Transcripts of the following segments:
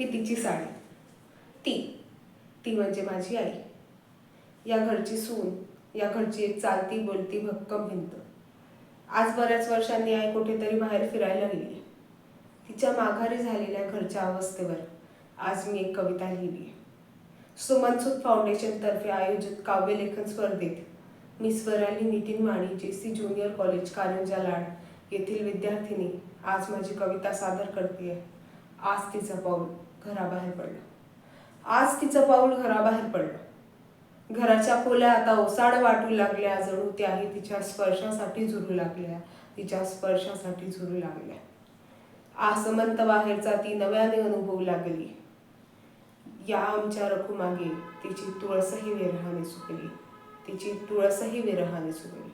ही तिची साडी. ती ती म्हणजे माझी आई. या घरची सून या घरची एक चालती बोलती भक्कम भिंत. आज बऱ्याच वर्षांनी आई कुठेतरी बाहेर फिरायला गेली. तिच्या माघारी झालेल्या घरच्या अवस्थेवर आज मी एक कविता लिहिली सुमनसूत फाउंडेशनतर्फे आयोजित काव्यलेखन स्पर्धेत मी Swarali Nitin Mani J C junior college Karanja Lad येथील विद्यार्थिनी आज माझी कविता सादर करते आज तिचं पाऊल घराबाहेर पडलं. आज तिचं पाऊल घराबाहेर पडलं. घराच्या खोल्या आता ओसाड वाटू लागल्या जणू त्याही तिच्या स्पर्शासाठी झुरू लागल्या तिच्या स्पर्शासाठी झुरू लागल्या. आसमंत बाहेरचा ती नव्याने अनुभवू लागली. या आमच्या रखुमागे तिची तुळसही विरहाने सुकली. तिची तुळसही विरहाने सुकली.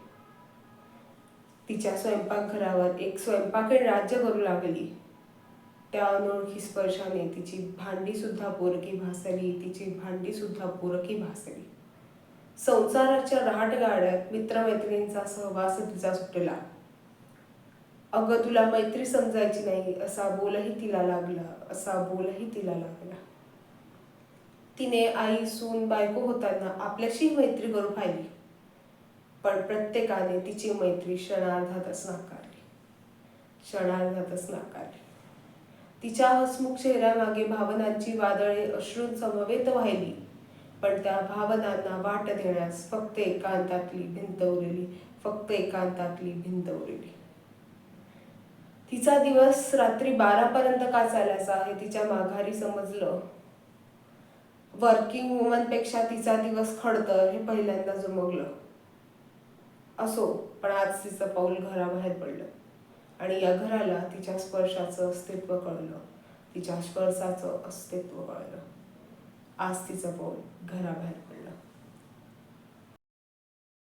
तिच्या स्वयंपाकघरावर एक स्वयंपाकीण राज्य करू लागली. त्या अनोळखी स्पर्शाने तिची भांडी सुद्धा पोरकी भासली तिची भांडी सुद्धा पोरकी भासली. संसाराच्या रहाट गाड्यात मित्रमैत्रिणींचा सहवास तिचा सुटला. अगं तुला मैत्री समजायची नाही असा बोलही तिला लागला असा बोलही तिला लागला. तिने आई सून बायको होताना आपल्याशी मैत्री करू पाहिली. पण प्रत्येकाने तिची मैत्री क्षणार्धातच नाकारली. क्षणार्धातच नाकारली. तिच्या हसमुख चेहऱ्यामागे भावनांची वादळे अश्रून समवेत वाहिली. पण त्या भावनांना वाट देण्यास फक्त एकांतातली भिंत उरली फक्त एकांतातली भिंत उरली. तिचा दिवस रात्री बारापर्यंत का चालायचा हे तिच्या माघारी समजलं. वर्किंग वुमनपेक्षा तिचा दिवस खडतर हे पहिल्यांदा जमवलं असो पण आज तिचं पाऊल घराबाहेर पडलं. आणि या घराला तिच्या स्पर्शाचं अस्तित्व कळलं. तिच्या स्पर्शाचं अस्तित्व कळलं. आज तिचं पाऊल घराबाहेर पडलं.